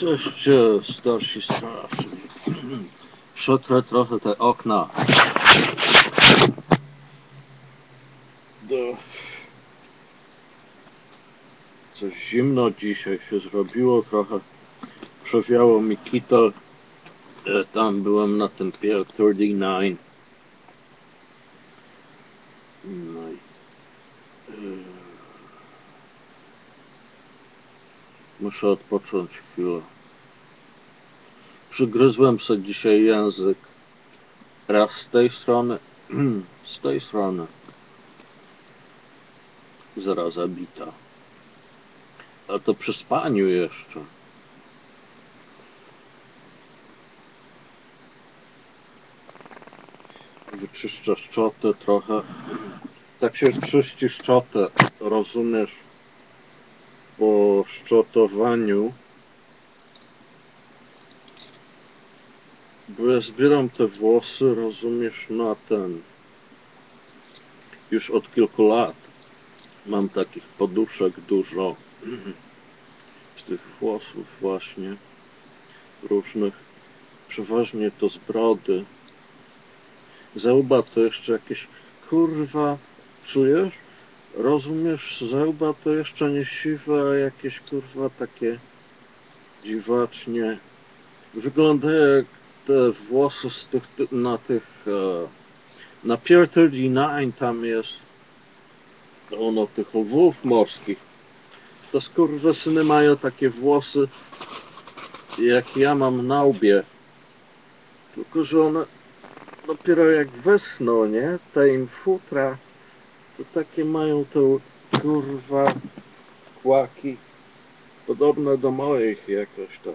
Cześć, e, starsi strasznie. Przetrę trochę te okna. Do... Coś zimno dzisiaj się zrobiło trochę. Przewiało mi kitel. E, Tam byłem na tym Pier 39. No i... e, Muszę odpocząć chwilę. Przygryzłem sobie dzisiaj język. Raz z tej strony, z tej strony. Zaraza bita. A to przy spaniu jeszcze. Wyczyszczę szczotę trochę. Tak się czyści szczotę, rozumiesz? Po szczotowaniu Bo ja zbieram te włosy, rozumiesz, na ten. Już od kilku lat. Mam takich poduszek dużo. Z tych włosów właśnie. Różnych. Przeważnie to z brody. Zęba to jeszcze jakieś... Kurwa, czujesz? Rozumiesz, zęba to jeszcze nie siwe, a jakieś kurwa takie dziwacznie. Wygląda jak te włosy z tych, ty- na tych, e, na Pier 39 tam jest ono tych lwów morskich. To skurwysyny mają takie włosy, jak ja mam na łbie. Tylko, że one dopiero jak wysną, nie? Te im futra, to takie mają te kurwa kłaki podobne do moich jakoś tak.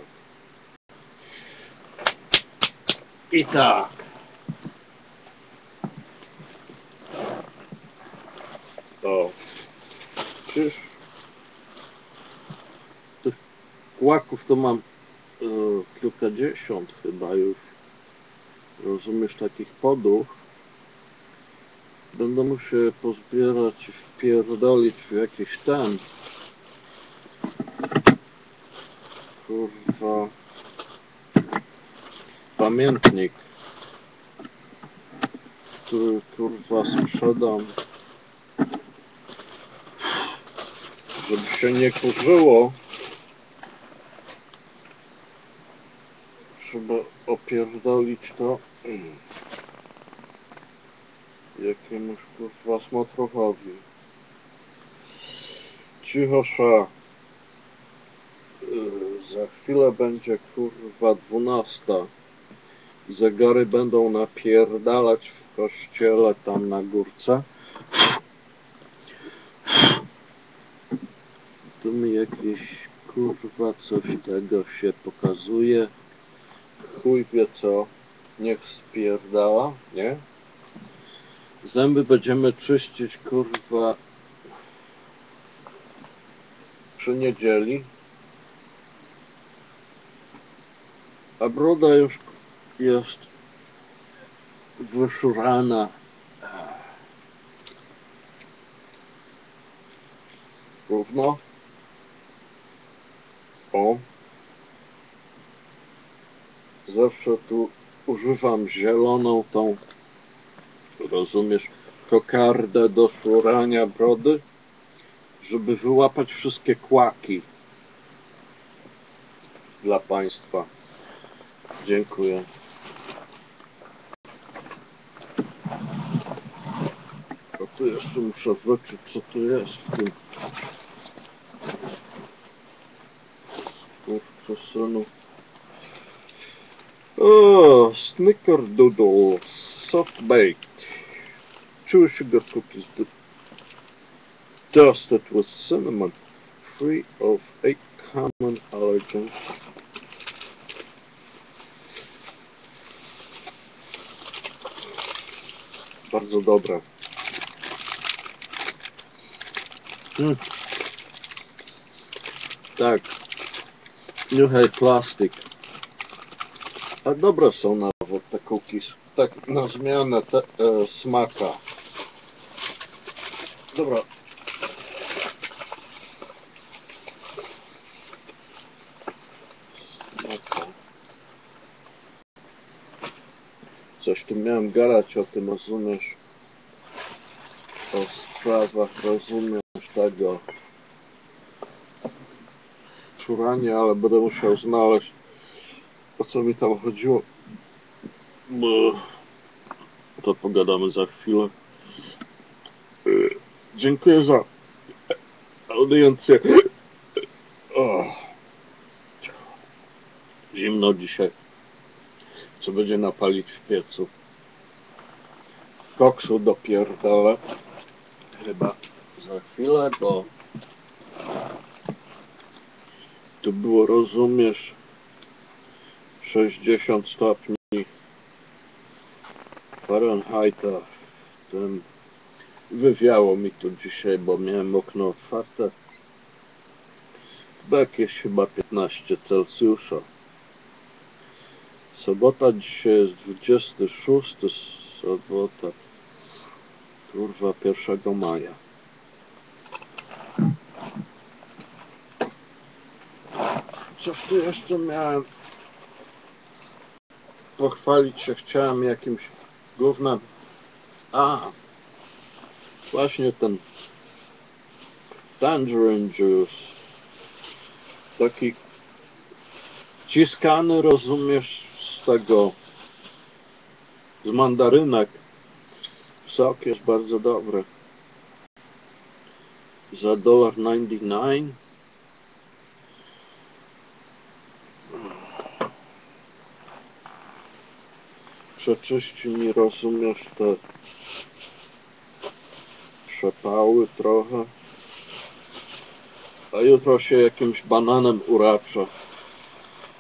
I tak. O. Przecież tych kłaków to mam e, kilkadziesiąt chyba już. Rozumiesz, takich poduch. Będę musiał pozbierać i wpierdolić w jakiś ten. Kurwa pamiętnik, który kurwa sprzedam, żeby się nie kurzyło. Trzeba opierdolić to jakiemuś kurwa smotrochowi. Cicho sza. Yy, Za chwilę będzie kurwa dwunasta. Zegary będą napierdalać w kościele tam na górce. Tu mi jakieś kurwa coś tego się pokazuje. Chuj wie co. Niech spierdala, nie? Zęby będziemy czyścić kurwa przy niedzieli. A broda już jest wyszurana. Równo. O. Zawsze tu używam zieloną tą, rozumiesz, kokardę do szurania brody, żeby wyłapać wszystkie kłaki dla Państwa. Dziękuję. A tu jeszcze muszę wyczuć, co tu jest w tym. Kurczę, synu. O, snickerdoodle, soft baked, two sugar cookies dusted with cinnamon, free of eight common allergens. Bardzo dobre. Mm. Tak. Niuchaj plastik. A dobre są nawet te cookies. Tak na zmianę te, e, smaka. Dobra. Coś tu miałem gadać o tym, rozumiesz? O sprawach, rozumiesz tego szurania, ale będę musiał znaleźć o co mi tam chodziło. Bo to pogadamy za chwilę. Dziękuję za audiencję. O. Zimno dzisiaj. Co będzie napalić w piecu? Koksu dopierdolę. Chyba za chwilę, bo tu było, rozumiesz, 60 stopni Fahrenheita. Ten wywiało mi tu dzisiaj, bo miałem okno otwarte. Chyba jakieś chyba 15 Celsjusza. Sobota dzisiaj jest 26, sobota, kurwa 1 maja. Coś tu jeszcze miałem pochwalić się chciałem jakimś gównem. A, właśnie ten tangerine juice. Taki ciskany, rozumiesz, z tego, z mandarynek. Sok jest bardzo dobry. Za dolar 99. Przeczyści mi, rozumiesz, te przepały trochę. A jutro się jakimś bananem uraczę.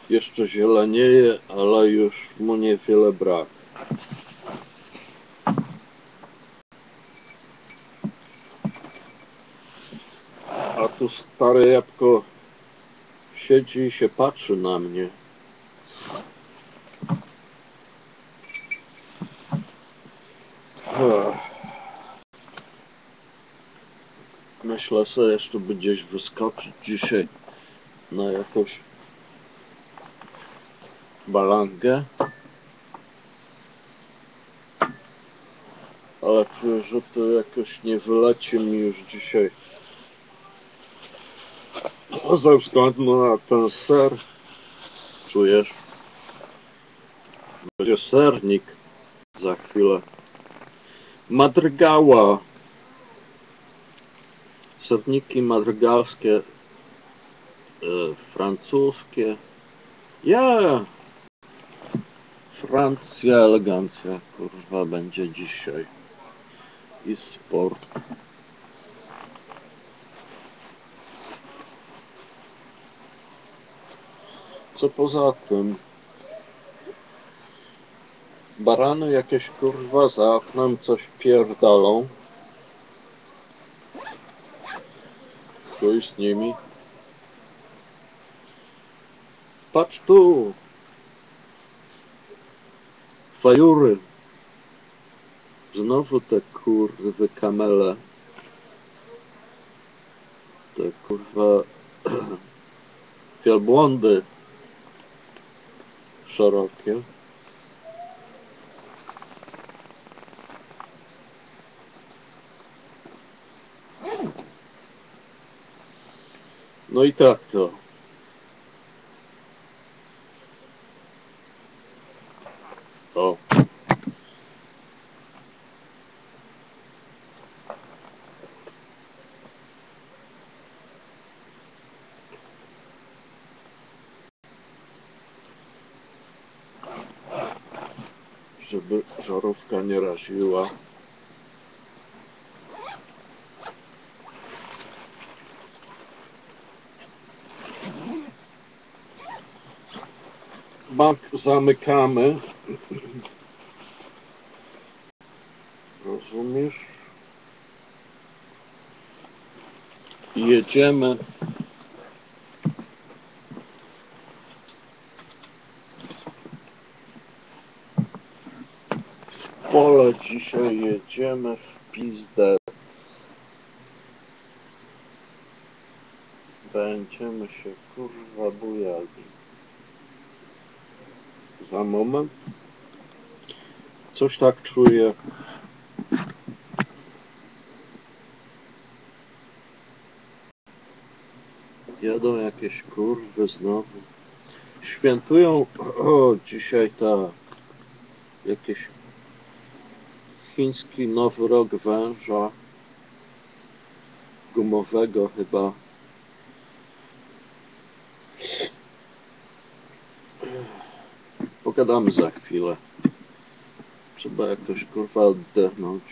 Jeszcze zielenieje, ale już mu niewiele brak. A tu stare jabłko siedzi i się patrzy na mnie. Myślę sobie jeszcze gdzieś wyskoczyć dzisiaj na jakąś balangę. Ale czuję, że to jakoś nie wyleci mi już dzisiaj. Ze względu na ten ser. Czujesz? Będzie sernik za chwilę. Madrygała. Serniki madrygalskie, e, francuskie. Ja! Francja elegancja, kurwa, będzie dzisiaj. I sport. Co poza tym? Barany jakieś kurwa za oknem coś pierdolą. Chuj z nimi. Patrz tu! Fajury. Znowu te kurwy kamele. Te kurwa wielbłądy szerokie. No i tak to. O. Żeby żarówka nie raziła. Bank zamykamy. Rozumiesz? Jedziemy. W pole dzisiaj jedziemy w pizdę. Będziemy się kurwa bujali. Za moment Coś tak czuję. Jadą jakieś kurwy znowu. Świętują o, dzisiaj ta jakieś chiński nowy rok węża gumowego chyba. Pogadamy za chwilę. Trzeba jakoś kurwa oddechnąć.